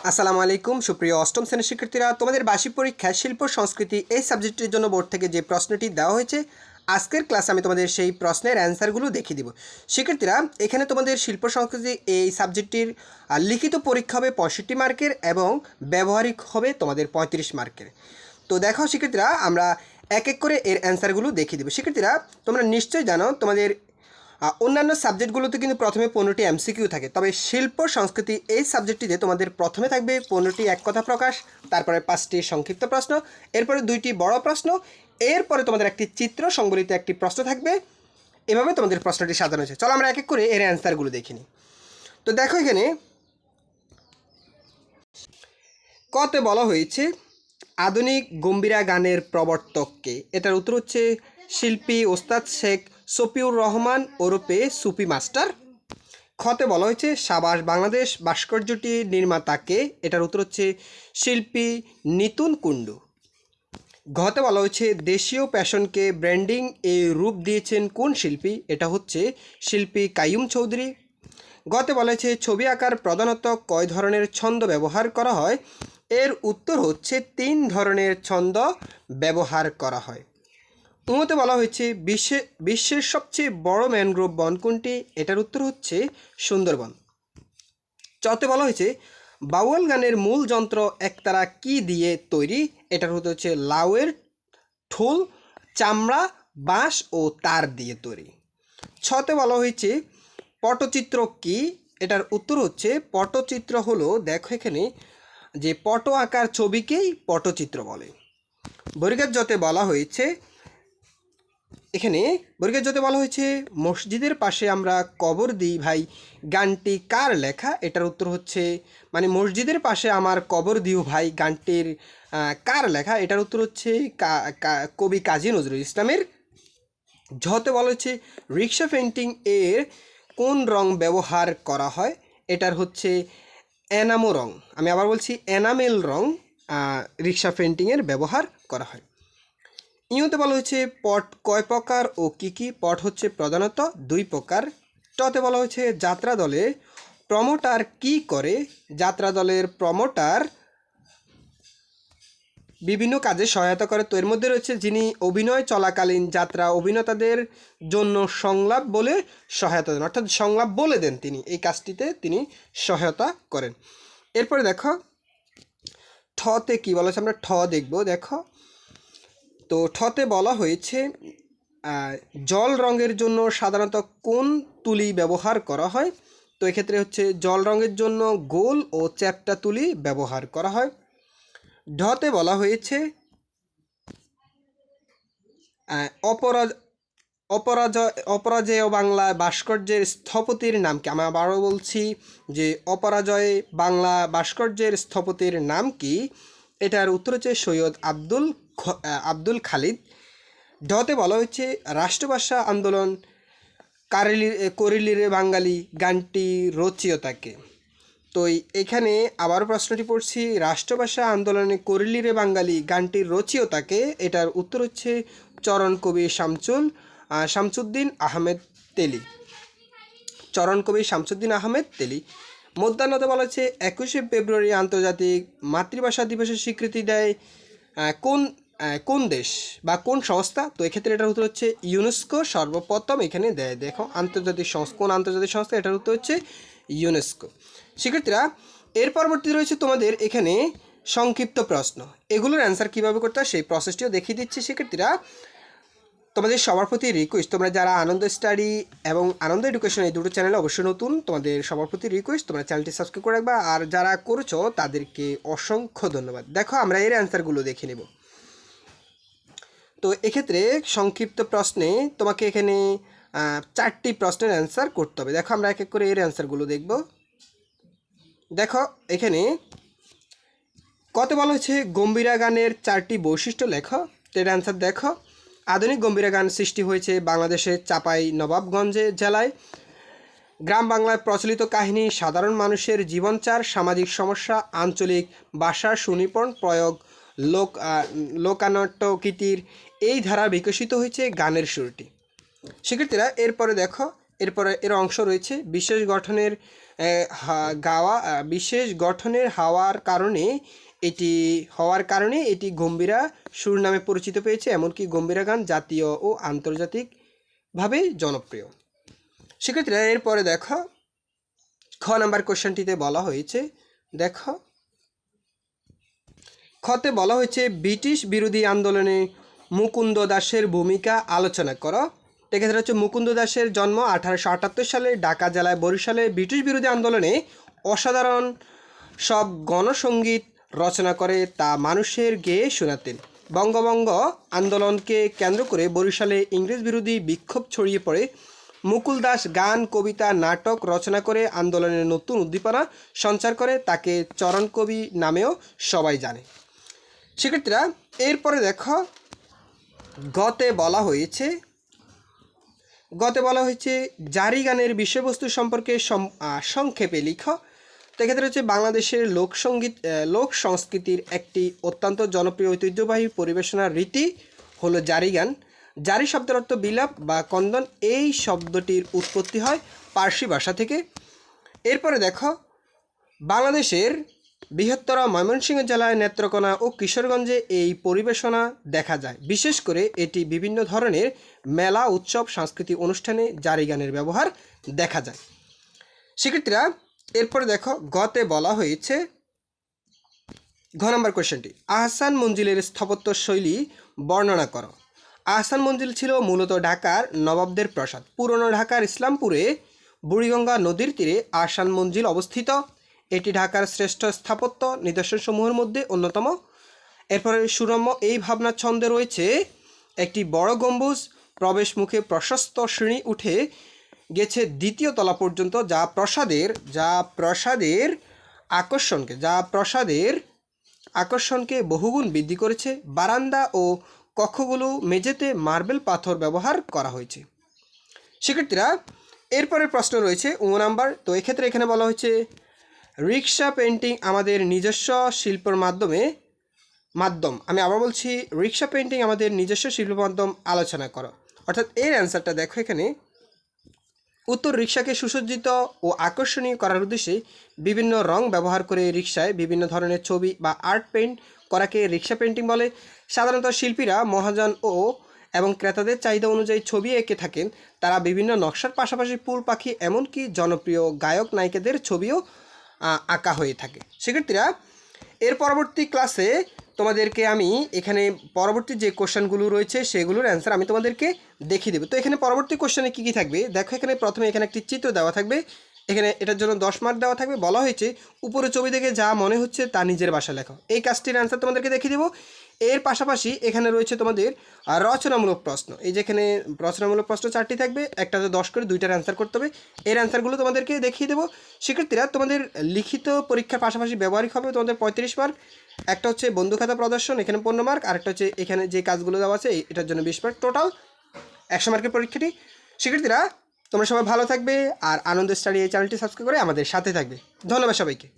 আসসালামু আলাইকুম, সুপ্রিয় অষ্টম শ্রেণির শিক্ষার্থীরা। তোমাদের বার্ষিক পরীক্ষায় শিল্প, সংস্কৃতি এই সাবজেক্টের জন্য বোর্ড থেকে যে প্রশ্নটি দেওয়া হয়েছে, আজকের ক্লাসে আমি তোমাদের সেই প্রশ্নের অ্যান্সারগুলো দেখিয়ে দিব। শিক্ষার্থীরা, এখানে তোমাদের শিল্প, সংস্কৃতি এই সাবজেক্টটির লিখিত পরীক্ষা হবে পঁয়ষট্টি মার্কের এবং ব্যবহারিক হবে তোমাদের পঁয়ত্রিশ মার্কের। তো দেখো শিক্ষার্থীরা, আমরা এক এক করে এর অ্যান্সারগুলো দেখিয়ে দেবো। শিক্ষার্থীরা, তোমরা নিশ্চয়ই জানো, তোমাদের অন্যান্য সাবজেক্টগুলোতে কিন্তু প্রথমে পনেরোটি এমসিকিউ থাকে। তবে শিল্প, সংস্কৃতি এই সাবজেক্টটিতে তোমাদের প্রথমে থাকবে পনেরোটি এক কথা প্রকাশ, তারপরে পাঁচটি সংক্ষিপ্ত প্রশ্ন, এরপরে দুইটি বড় প্রশ্ন, এরপরে তোমাদের একটি চিত্র সংবলিত একটি প্রশ্ন থাকবে। এভাবে তোমাদের প্রশ্নটি সাজানো হয়েছে। চলো আমরা এক এক করে এর অ্যান্সারগুলো দেখে নিই। তো দেখো এখানে, কতে বলা হয়েছে, আধুনিক গম্ভীরা গানের প্রবর্তককে। এটার উত্তর হচ্ছে শিল্পী ওস্তাদ শেখ সফিউর রহমান ওরফে সুপি মাস্টার। খতে বলা হয়েছে, সাবাস বাংলাদেশ ভাস্কর্যটি নির্মাতাকে, এটার উত্তর হচ্ছে শিল্পী নিতুন কুণ্ডু। ঘতে বলা হয়েছে, দেশীয় প্যাশনকে ব্র্যান্ডিং এ রূপ দিয়েছেন কোন শিল্পী? এটা হচ্ছে শিল্পী কাইয়ুম চৌধুরী। গতে বলা হয়েছে, ছবি আঁকার প্রধানত কয় ধরনের ছন্দ ব্যবহার করা হয়? এর উত্তর হচ্ছে, তিন ধরনের ছন্দ ব্যবহার করা হয়। উমতে বলা হয়েছে, বিশ্বে, বিশ্বের সবচেয়ে বড় ম্যানগ্রোভ বন কোনটি? এটার উত্তর হচ্ছে সুন্দরবন। চতে বলা হয়েছে বাউল গানের মূল যন্ত্র একতারা কি দিয়ে তৈরি? এটার উত্তর হচ্ছে লাউয়ের ঠোল, চামড়া, বাঁশ ও তার দিয়ে তৈরি। ছতে বলা হয়েছে, পটচিত্র কি? এটার উত্তর হচ্ছে, পটচিত্র হলো, দেখো এখানে, যে পট আঁকার ছবিকেই পটচিত্র বলে। বরিকার যতে বলা হয়েছে এখানে বর্গের যতে বলা হয়েছে, মসজিদের পাশে আমরা কবর দিই, ভাই। গানটি কার লেখা? এটার উত্তর হচ্ছে মানে মসজিদের পাশে আমার কবর দিও, ভাই। গানটির কার লেখা? এটার উত্তর হচ্ছে কবি কাজী নজরুল ইসলামের। ঝতে বলা হচ্ছে রিক্সা পেন্টিং এর কোন রং ব্যবহার করা হয়? এটার হচ্ছে, এনামো রং। আমি আবার বলছি, এনামেল রং রিক্সা পেন্টিংয়ের ব্যবহার করা হয়। ইউতে বলা হয়েছে পট কয় প্রকার ও কি কি? পট হচ্ছে প্রধানত দুই প্রকার। টতে বলা হয়েছে যাত্রা দলে প্রমোটার কি করে? যাত্রা দলের প্রমোটার বিভিন্ন কাজে সহায়তা করে। তো এর মধ্যে রয়েছে যিনি অভিনয় চলাকালীন যাত্রা অভিনেতাদের জন্য সংলাপ বলে সহায়তা দেন। অর্থাৎ সংলাপ বলে দেন তিনি। এই কাজটিতে তিনি সহায়তা করেন। এরপরে দেখো, ঠতে কি বলা হয়েছে? আমরা ঠ দেখব। দেখো তো ঠতে বলা হয়েছে জল রঙের জন্য সাধারণত কোন তুলি ব্যবহার করা হয়? তো এক্ষেত্রে হচ্ছে জল রঙের জন্য গোল ও চ্যাপ্টা তুলি ব্যবহার করা হয়। ঢতে বলা হয়েছে অপরাজ অপরাজয় অপরাজেয় বাংলা ভাস্কর্যের স্থপতির নাম কি? আমি আবারও বলছি যে অপরাজয় বাংলা ভাস্কর্যের স্থপতির নাম কি? এটার উত্তর হচ্ছে সৈয়দ আব্দুল আব্দুল খালিদ। ঢতে বলা হয়েছে, রাষ্ট্রভাষা আন্দোলন কারেলি, করিলিরে বাঙালি গানটি রচিয়তাকে। তো এখানে আবার প্রশ্নটি পড়ছি, রাষ্ট্রভাষা আন্দোলনে করিলিরে বাঙালি গানটির রচিয়তাকে? এটার উত্তর হচ্ছে চরণ কবি শামচুল শামসুদ্দিন আহমেদ তেলি। চরণ কবি শামসুদ্দিন আহমেদ তেলি। মধ্যাহ্নতে বলা হচ্ছে একুশে ফেব্রুয়ারি আন্তর্জাতিক মাতৃভাষা দিবসের স্বীকৃতি দেয় কোন কোন দেশ বা কোন সংস্থা? তো এক্ষেত্রে এটার উত্তর হচ্ছে ইউনেস্কো। সর্বপ্রথম এখানে দেয়, দেখো, আন্তর্জাতিক সংস্থা কোন আন্তর্জাতিক সংস্থা? এটার উত্তর হচ্ছে ইউনেস্কো। শিক্ষার্থীরা, এর পরবর্তীতে রয়েছে তোমাদের এখানে সংক্ষিপ্ত প্রশ্ন। এগুলোর অ্যান্সার কীভাবে করতে হয়? সেই প্রসেসটিও দেখিয়ে দিচ্ছে শিক্ষার্থীরা। তোমাদের সবার প্রতি রিকোয়েস্ট তোমরা যারা আনন্দ স্টাডি এবং আনন্দ এডুকেশন এই দুটো চ্যানেলে অবশ্যই নতুন, তোমাদের সবার প্রতি রিকোয়েস্ট তোমরা চ্যানেলটি সাবস্ক্রাইব করে রাখবা। আর যারা করছ, তাদেরকে অসংখ্য ধন্যবাদ। দেখো, আমরা এর অ্যান্সারগুলো দেখে নেব। তো এক্ষেত্রে সংক্ষিপ্ত প্রশ্নে তোমাকে এখানে চারটি প্রশ্নের অ্যান্সার করতে হবে। দেখো, আমরা এক এক করে এর অ্যান্সারগুলো দেখব। দেখো, এখানে, কত বলা হয়েছে? গম্ভীরা গানের চারটি বৈশিষ্ট্য লেখো। এর অ্যান্সার দেখো। আধুনিক গম্ভীরা গান সৃষ্টি হয়েছে বাংলাদেশের চাপাই নবাবগঞ্জে জেলায়। গ্রাম বাংলায় প্রচলিত কাহিনী, সাধারণ মানুষের জীবনচার, সামাজিক সমস্যা, আঞ্চলিক ভাষার সুনিপুণ প্রয়োগ, লোক লোকানাট্যকীতির এই ধারা বিকশিত হয়েছে গানের সুরটি। শিক্ষার্থীরা, এরপরে দেখো, এরপরে এর অংশ রয়েছে বিশেষ গঠনের গাওয়া বিশেষ গঠনের হাওয়ার কারণে এটি হওয়ার কারণে এটি গম্ভীরা সুর নামে পরিচিত পেয়েছে, এমনকি গম্ভীরা গান জাতীয় ও আন্তর্জাতিকভাবে জনপ্রিয়। সেক্ষেত্রে এরপরে দেখো, খ নাম্বার কোশ্চেনটিতে বলা হয়েছে, দেখো, খতে বলা হয়েছে, ব্রিটিশ বিরোধী আন্দোলনে মুকুন্দ দাসের ভূমিকা আলোচনা করো। এক্ষেত্রে হচ্ছে মুকুন্দ দাসের জন্ম আঠারোশো আটাত্তর সালে ঢাকা জেলায় বরিশালে ব্রিটিশ বিরোধী আন্দোলনে অসাধারণ সব গণসঙ্গীত রচনা করে তা মানুষের গেয়ে শোনাতেন। বঙ্গবঙ্গ আন্দোলনকে কেন্দ্র করে বরিশালে ইংরেজ বিরোধী বিক্ষোভ ছড়িয়ে পড়ে। মুকুল দাস গান, কবিতা, নাটক রচনা করে আন্দোলনের নতুন উদ্দীপনা সঞ্চার করে তাকে চরণ কবি নামেও সবাই জানে। সেক্ষেত্রে এরপরে দেখো, গতে বলা হয়েছে, গতে বলা হয়েছে, জারি গানের বিষয়বস্তু সম্পর্কে সংক্ষেপে লিখ। এক্ষেত্রে হচ্ছে বাংলাদেশের লোকসঙ্গীত লোক সংস্কৃতির একটি অত্যন্ত জনপ্রিয় ঐতিহ্যবাহী পরিবেশনার রীতি হলো জারি গান। জারি শব্দের অর্থ বিলাপ বা কন্দন। এই শব্দটির উৎপত্তি হয় পার্সি ভাষা থেকে। এরপরে দেখো, বাংলাদেশের বৃহত্তর ময়মনসিংহ জেলায় নেত্রকোনা ও কিশোরগঞ্জে এই পরিবেশনা দেখা যায়। বিশেষ করে এটি বিভিন্ন ধরনের মেলা, উৎসব, সাংস্কৃতিক অনুষ্ঠানে জারি গানের ব্যবহার দেখা যায়। শিক্ষার্থীরা এরপরে দেখো, গতে বলা হয়েছে, ঘ নম্বর কোয়েশ্চেনটি আহসান মঞ্জিলের স্থাপত্য শৈলী বর্ণনা করো। আহসান মঞ্জিল ছিল মূলত ঢাকার নবাবদের প্রাসাদ। পুরনো ঢাকার ইসলামপুরে বুড়িগঙ্গা নদীর তীরে আহসান মঞ্জিল অবস্থিত। এটি ঢাকার শ্রেষ্ঠ স্থাপত্য নিদর্শনসমূহের মধ্যে অন্যতম। এরপরে সুরম্য এই ভাবনা ছন্দে রয়েছে, একটি বড় গম্বুজ প্রবেশ মুখে প্রশস্ত শ্রেণি উঠে গেছে দ্বিতীয় তলা পর্যন্ত যা প্রসাদের যা প্রসাদের আকর্ষণকে, যা প্রসাদের আকর্ষণকে বহুগুণ বৃদ্ধি করেছে। বারান্দা ও কক্ষগুলো মেঝেতে মার্বেল পাথর ব্যবহার করা হয়েছে। শিক্ষার্থীরা, এরপরের প্রশ্ন রয়েছে ও নাম্বার। তো এক্ষেত্রে এখানে বলা হয়েছে, রিক্সা পেন্টিং আমাদের নিজস্ব শিল্পের মাধ্যমে মাধ্যম। আমি আবার বলছি, রিক্সা পেন্টিং আমাদের নিজস্ব শিল্প মাধ্যম আলোচনা করো। অর্থাৎ এর অ্যান্সারটা দেখো এখানে। উত্তর রিক্সাকে সুসজ্জিত ও আকর্ষণীয় করার উদ্দেশ্যে বিভিন্ন রং ব্যবহার করে রিক্সায় বিভিন্ন ধরনের ছবি বা আর্ট পেইন্ট করাকে রিক্সা পেন্টিং বলে। সাধারণত শিল্পীরা, মহাজন ও এবং ক্রেতাদের চাহিদা অনুযায়ী ছবি এঁকে থাকেন। তারা বিভিন্ন নকশার পাশাপাশি ফুল পাখি, এমনকি জনপ্রিয় গায়ক নায়িকাদের ছবিও আঁকা হয়ে থাকে। শিক্ষার্থীরা, এর পরবর্তী ক্লাসে তোমাদেরকে আমি এখানে পরবর্তী যে কোশ্চেনগুলো রয়েছে সেগুলোর অ্যান্সার আমি তোমাদেরকে দেখিয়ে দেবো। তো এখানে পরবর্তী কোশ্চেনে কী কী থাকবে? দেখো এখানে প্রথমে এখানে একটি চিত্র দেওয়া থাকবে। এখানে এটার জন্য দশ মার্ক দেওয়া থাকবে। বলা হয়েছে উপরে ছবি দেখে যা মনে হচ্ছে তা নিজের বাসা লেখো। এই কাজটির অ্যান্সার তোমাদেরকে দেখিয়ে দেবো। এর পাশাপাশি এখানে রয়েছে তোমাদের রচনামূলক প্রশ্ন। এই যেখানে রচনামূলক প্রশ্ন চারটি থাকবে, একটাতে দশ করে, দুইটার অ্যান্সার করতে হবে। এর অ্যান্সারগুলো তোমাদেরকে দেখিয়ে দেবো। শিক্ষার্থীরা, তোমাদের লিখিত পরীক্ষার পাশাপাশি ব্যবহারিক হবে তোমাদের পঁয়ত্রিশ মার্ক একটা হচ্ছে বন্ধু খাতা প্রদর্শন, এখানে পনেরো মার্ক আরেকটা হচ্ছে এখানে যে কাজগুলো দেওয়া আছে, এটার জন্য বিশ মার্ক টোটাল একশো মার্কের পরীক্ষাটি। শিক্ষার্থীরা তোমরা সবাই ভালো থাকবে আর আনন্দ স্টাডি এই চ্যানেলটি সাবস্ক্রাইব করে আমাদের সাথে থাকবে। ধন্যবাদ সবাইকে।